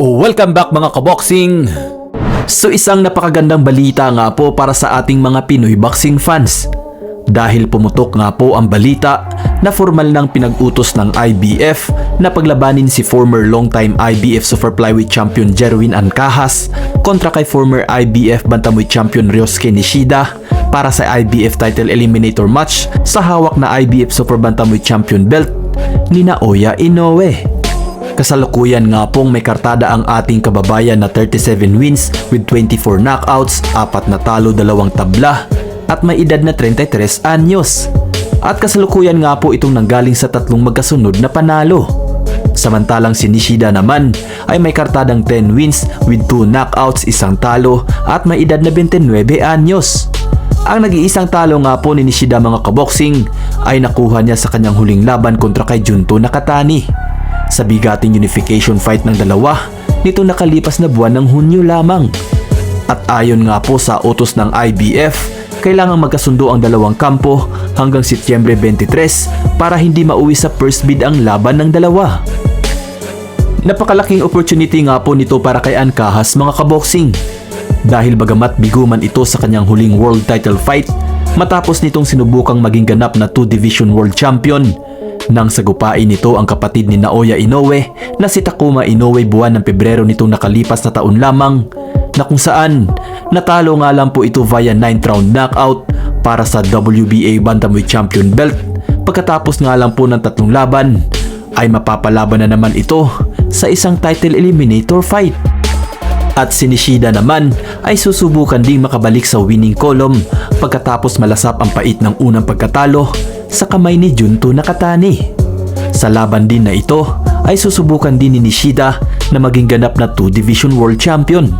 Welcome back mga kaboxing! So isang napakagandang balita nga po para sa ating mga Pinoy boxing fans. Dahil pumutok nga po ang balita na formal nang pinag-utos ng IBF na paglabanin si former longtime IBF Super Flyweight Champion Jerwin Ancahas kontra kay former IBF Bantamweight Champion Ryosuke Nishida para sa IBF Title Eliminator match sa hawak na IBF Super Bantamweight Champion belt ni Naoya Inoue. Kasalukuyan nga pong may kartada ang ating kababayan na 37 wins with 24 knockouts, apat na talo, dalawang tabla at may edad na 33 anyos. At kasalukuyan nga po itong nanggaling sa tatlong magkasunod na panalo. Samantalang si Nishida naman ay may kartadang 10 wins with 2 knockouts, isang talo at may edad na 29 anyos. Ang nag-iisang talo nga po ni Nishida mga kaboxing ay nakuha niya sa kanyang huling laban kontra kay Junto Nakatani sa bigating unification fight ng dalawa nito nakalipas na buwan ng Hunyo lamang. At ayon nga po sa utos ng IBF, kailangang magkasundo ang dalawang kampo hanggang Setyembre 23 para hindi mauwi sa first bid ang laban ng dalawa. Napakalaking opportunity nga po nito para kay Ancahas mga kaboxing. Dahil bagamat biguman ito sa kanyang huling world title fight, matapos nitong sinubukang maging ganap na 2 division world champion, nang sagupain nito ang kapatid ni Naoya Inoue na si Takuma Inoue buwan ng Pebrero nitong nakalipas na taon lamang na kung saan natalo nga lang po ito via 9th round knockout para sa WBA Bantamweight Champion belt pagkatapos nga lang po ng tatlong laban ay mapapalaban na naman ito sa isang title eliminator fight. At si Nishida naman ay susubukan ding makabalik sa winning column pagkatapos malasap ang pait ng unang pagkatalo sa kamay ni Junto Nakatani. Sa laban din na ito ay susubukan din ni Nishida na maging ganap na 2 Division World Champion.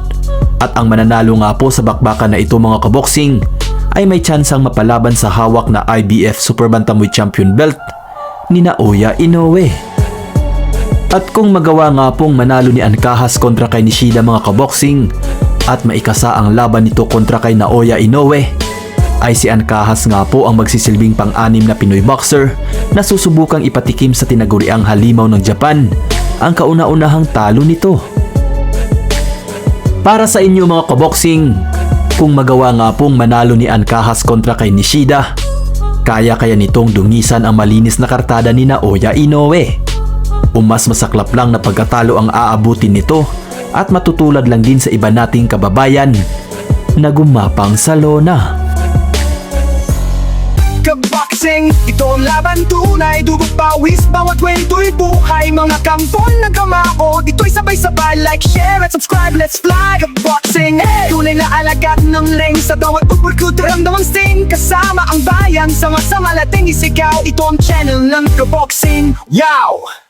At ang mananalo nga po sa bakbakan na ito mga kaboxing ay may tsansang mapalaban sa hawak na IBF Super Bantamweight Champion belt ni Naoya Inoue. At kung magawa nga pong manalo ni Ancahas kontra kay Nishida mga kaboxing at maikasa ang laban nito kontra kay Naoya Inoue, ay si Ancahas nga po ang magsisilbing pang-anim na Pinoy boxer na susubukang ipatikim sa tinaguriang halimaw ng Japan ang kauna-unahang talo nito. Para sa inyo mga kaboxing, kung magawa nga pong manalo ni Ancahas kontra kay Nishida, kaya kaya nitong dungisan ang malinis na kartada ni Naoya Inoue o mas masaklap lang na pagkatalo ang aabutin nito at matutulad lang din sa iba nating kababayan na gumapang sa lona. Kaboxing, ito ang laban tunay Dugot pawis, bawat kwento'y buhay Mga kampon na kamako Dito'y sabay-sabay Like, share at subscribe Let's fly Kaboxing hey! Tunay na alagat ng ring Sa bawat upurkut Ramdam ang sting Kasama ang bayan Sama-sama nating isigaw Ito ang channel ng Kaboxing Yow!